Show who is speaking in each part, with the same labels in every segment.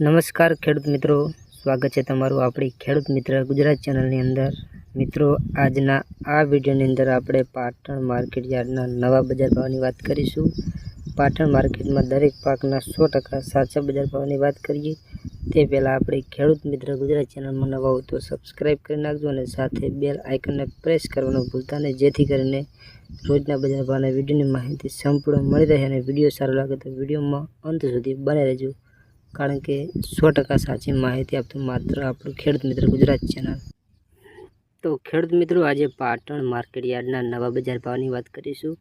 Speaker 1: નમસ્કાર ખેડૂત મિત્રો. સ્વાગત છે તમારું આપણી ખેડૂત મિત્ર ગુજરાત ચેનલની અંદર. મિત્રો, આજના આ વિડીયોની અંદર આપણે પાટણ માર્કેટ યાર્ડના નવા બજાર ભાવની વાત કરીશું. પાટણ માર્કેટમાં દરેક પાકના સો ટકા સાચા બજાર ભાવની વાત કરીએ. તે પહેલાં આપણે ખેડૂત મિત્ર ગુજરાત ચેનલમાં નવા હોય તો સબસ્ક્રાઈબ કરી નાખજો અને સાથે બેલ આઇકનને પ્રેસ કરવાનું ભૂલતા નહીં. જેથી કરીને રોજના બજાર ભાવના વિડીયોની માહિતી સંપૂર્ણ મળી રહે અને વીડિયો સારો લાગે તો વિડીયોમાં અંત સુધી બને રહેજો. કારણ કે સો ટકા સાચી માહિતી આપતું માત્ર આપણું ખેડૂત મિત્ર ગુજરાત ચેનલ તો ખેડૂત મિત્રો, આજે પાટણ માર્કેટ યાર્ડના નવા બજાર ભાવની વાત કરીશું.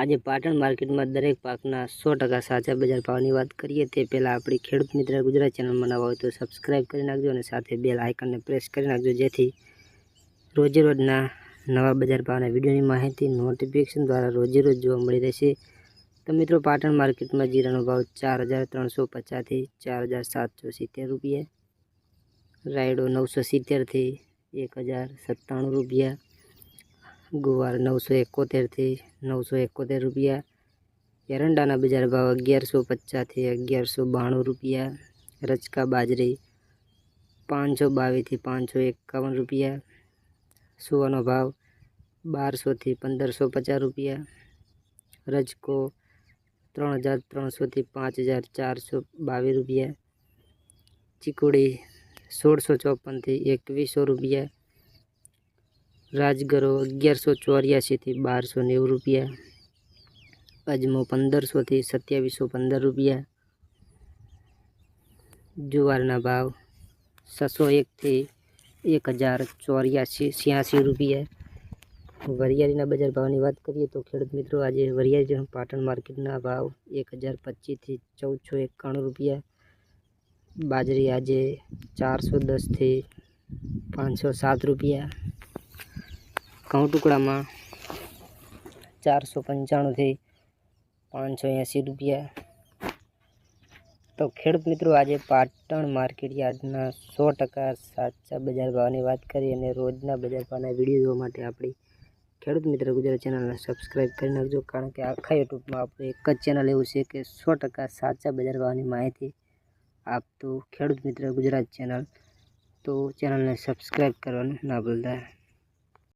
Speaker 1: આજે પાટણ માર્કેટમાં દરેક પાકના સો ટકા સાચા બજાર ભાવની વાત કરીએ, તે પહેલાં આપણી ખેડૂત મિત્ર ગુજરાત ચેનલમાં નવા હોય તો સબસ્ક્રાઈબ કરી નાખજો અને સાથે બેલ આઇકનને પ્રેસ કરી નાખજો, જેથી રોજે રોજના નવા બજાર ભાવના વિડીયોની માહિતી નોટિફિકેશન દ્વારા રોજે રોજ જોવા મળી રહેશે. તો મિત્રો પાટણ માર્કેટમાં જીરાનો ભાવ ચાર હજાર ત્રણસો પચાસથી ચાર હજાર સાતસો સિત્તેર રૂપિયા. રાયડો નવસો સિત્તેરથી એક હજાર સત્તાણું રૂપિયા. ગુવાર નવસો એકોતેરથી નવસો એકોતેર રૂપિયા. એરંડાના બજાર ભાવ અગિયારસો પચાસથી અગિયારસો બાણું રૂપિયા. રચકા બાજરી પાંચસો બાવીસથી પાંચસો એકાવન રૂપિયા. સુવાનો ભાવ બારસોથી પંદરસો પચાસ રૂપિયા. રજકો ત્રણ હજાર, ત્રણસોથી પાંચ હજાર ચારસો બાવીસ રૂપિયા. ચીકુડી સોળસો ચોપનથી એકવીસો રૂપિયા. રાજગરો અગિયારસો ચોર્યાસીથી બારસો નેવું રૂપિયા. અજમો પંદરસોથી સત્યાવીસો પંદર રૂપિયા. જુવારના ભાવ છસો એકથી એક હજાર ચોર્યાસી, છ્યાસી રૂપિયા. વરિયાળીના બજાર ભાવની વાત કરીએ તો ખેડૂત મિત્રો, આજે વરિયાળી પાટણ માર્કેટના ભાવ એક હજાર પચીસથી ચૌદસો એકાણું રૂપિયા. બાજરી આજે ચારસો દસથી પાંચસો સાત રૂપિયા. ઘઉં ટુકડામાં ચારસો પંચાણુંથી પાંચસો એંસી રૂપિયા. તો ખેડૂત મિત્રો, આજે પાટણ માર્કેટ યાર્ડના સો ટકા સાચા બજાર ભાવની વાત કરી અને રોજના બજાર ભાવના વીડિયો જોવા માટે આપણી ખેડૂત મિત્ર ગુજરાત ચેનલને સબસ્ક્રાઈબ કરી નાખજો, કારણ કે આખા યુટ્યુબમાં આપણે એક જ ચેનલ એવું છે કે સો ટકા સાચા બજાર ભાવની માહિતી આપતું ખેડૂત મિત્ર ગુજરાત ચેનલ. તો ચેનલને સબસ્ક્રાઈબ કરવાનું ના ભૂલતા.